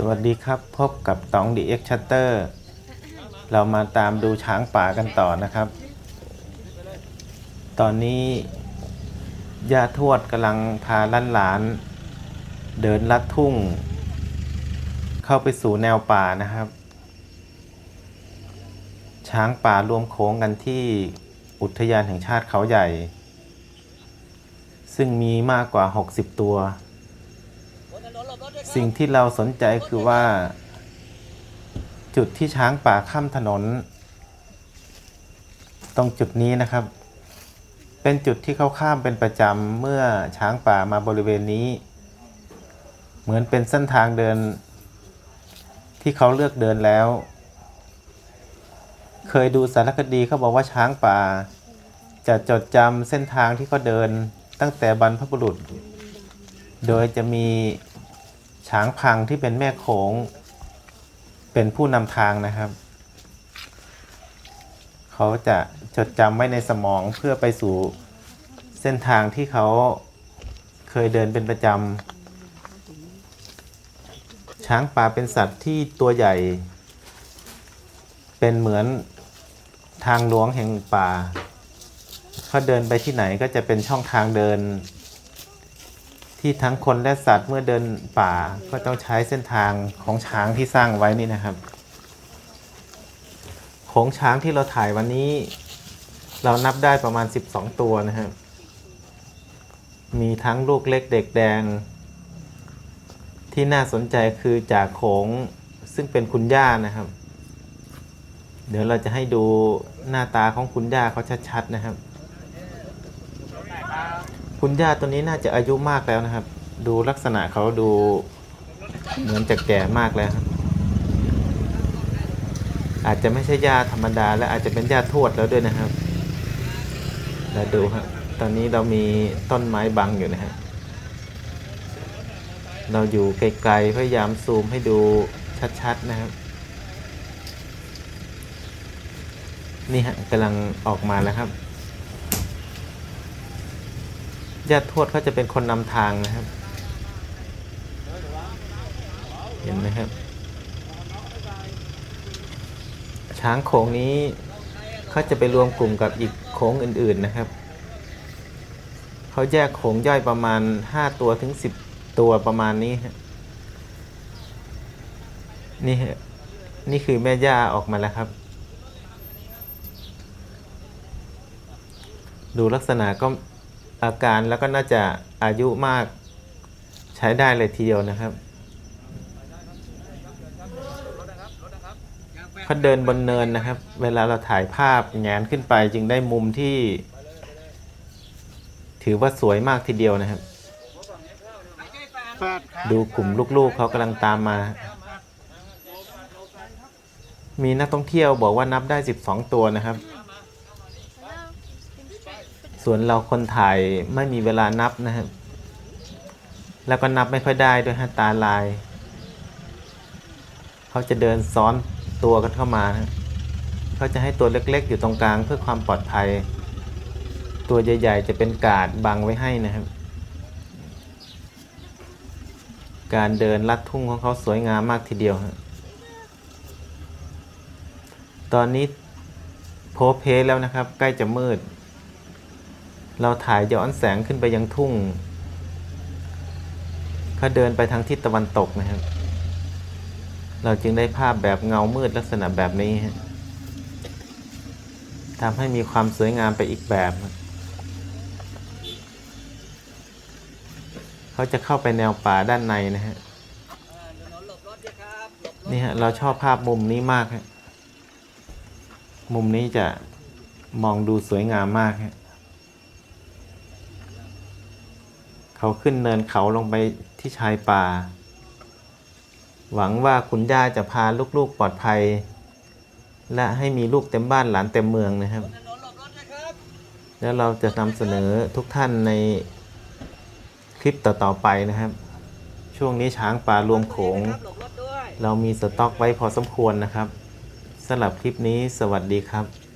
สวัสดีครับ พบกับตองดีเอ็กชัตเตอร์เรามาตามดูช้างป่ากันต่อนะครับ ตอนนี้ย่าทวดกำลังพาล้านหลาน เดินลัดทุ่ง เข้าไปสู่แนวป่านะครับ ช้างป่ารวมโค้งกันที่อุทยานแห่งชาติเขาใหญ่ ซึ่งมีมากกว่า 60 ตัว สิ่งที่เราสนใจคือว่า จุดที่ช้างป่าข้ามถนน ตรงจุดนี้นะครับ เป็นจุดที่เขาข้ามเป็นประจำเมื่อช้างป่ามาบริเวณนี้ เหมือนเป็นเส้นทางเดิน ที่เขาเลือกเดินแล้ว เคยดูสารคดีเขาบอกว่าช้างป่า จะจดจำเส้นทางที่เขาเดินตั้งแต่บรรพบุรุษ โดยจะมี ช้างพังที่เป็นแม่โขงเป็นผู้นำทางนะครับ เขาจะจดจำไว้ในสมองเพื่อไปสู่เส้นทางที่เขาเคยเดินเป็นประจำ ช้างป่าเป็นสัตว์ที่ตัวใหญ่ เป็นเหมือนทางหลวงแห่งป่าเขาเดินไปที่ไหนก็จะเป็นช่องทางเดิน ที่ทั้งคนและสัตว์เมื่อเดินป่าก็ต้องใช้เส้นทางของช้างที่สร้างไว้นี่นะครับโขงช้างที่เราถ่ายวันนี้ เรานับได้ประมาณ 12 ตัวนะครับ มีทั้งลูกเล็กเด็กแดง ที่น่าสนใจคือจากโขงซึ่งเป็นคุณย่านะครับ เดี๋ยวเราจะให้ดูหน้าตาของคุณย่าเขาชัดๆนะครับ คุณย่าตัวนี้น่าจะอายุมากแล้วนะครับ ดูลักษณะเขาดูเหมือนจะแก่มากแล้วครับ อาจจะไม่ใช่ย่าธรรมดา และอาจจะเป็นย่าทวดแล้วด้วยนะครับแล้วดูครับตอนนี้เรามีต้นไม้บังอยู่นะฮะเราอยู่ไกลๆพยายามซูมให้ดูชัดๆนะครับ นี่ฮะกำลังออกมาแล้วครับ ญาติทวดเขาจะเป็นคนนำทางนะครับ เห็นไหมครับ ช้างโขงนี้เขาจะไปรวมกลุ่มกับอีกโขงอื่นๆนะครับเขาแยกโขงย่อยประมาณ 5 ตัวถึง 10 ตัวประมาณนี้ฮะนี่ฮะนี่คือแม่ย่าออกมาแล้วครับ ดูลักษณะก็ อาการแล้วก็น่าจะอายุมากใช้ได้เลยทีเดียวนะครับเขาเดินบนเนินนะครับ เวลาเราถ่ายภาพแงนขึ้นไปจึงได้มุมที่ ถือว่าสวยมากทีเดียวนะครับ ดูกลุ่มลูกๆเขากำลังตามมา มีนักท่องเที่ยวบอกว่านับได้ 12 ตัวนะครับ ส่วนเราคนถ่ายไม่มีเวลานับนะครับ แล้วก็นับไม่ค่อยได้ด้วยฮะตาลาย เขาจะเดินซ้อนตัวกันเข้ามานะเขาจะให้ตัวเล็กๆ อยู่ตรงกลางเพื่อความปลอดภัย ตัวใหญ่ๆจะเป็นกาดบังไว้ให้นะครับ การเดินลัดทุ่งของเขาสวยงามมากทีเดียวตอนนี้โพเพแล้วนะครับ ใกล้จะมืด เราถ่ายย้อนแสงขึ้นไปยังทุ่งเขาเดินไปทางทิศตะวันตกนะครับ เราจึงได้ภาพแบบเงามืดลักษณะแบบนี้ฮะทำให้มีความสวยงามไปอีกแบบครับเขาจะเข้าไปแนวป่าด้านในนะฮะ นี่ฮะ เราชอบภาพมุมนี้มากฮะ มุมนี้จะมองดูสวยงามมากฮะ เขาขึ้นเนินเขาลงไปที่ชายป่า หวังว่าคุณย่าจะพาลูกๆปลอดภัย และให้มีลูกเต็มบ้านหลานเต็มเมืองนะครับ แล้วเราจะนำเสนอทุกท่านในคลิปต่อๆไปนะครับ ช่วงนี้ช้างป่ารวมโขง เรามีสต็อกไว้พอสมควรนะครับสำหรับคลิปนี้สวัสดีครับ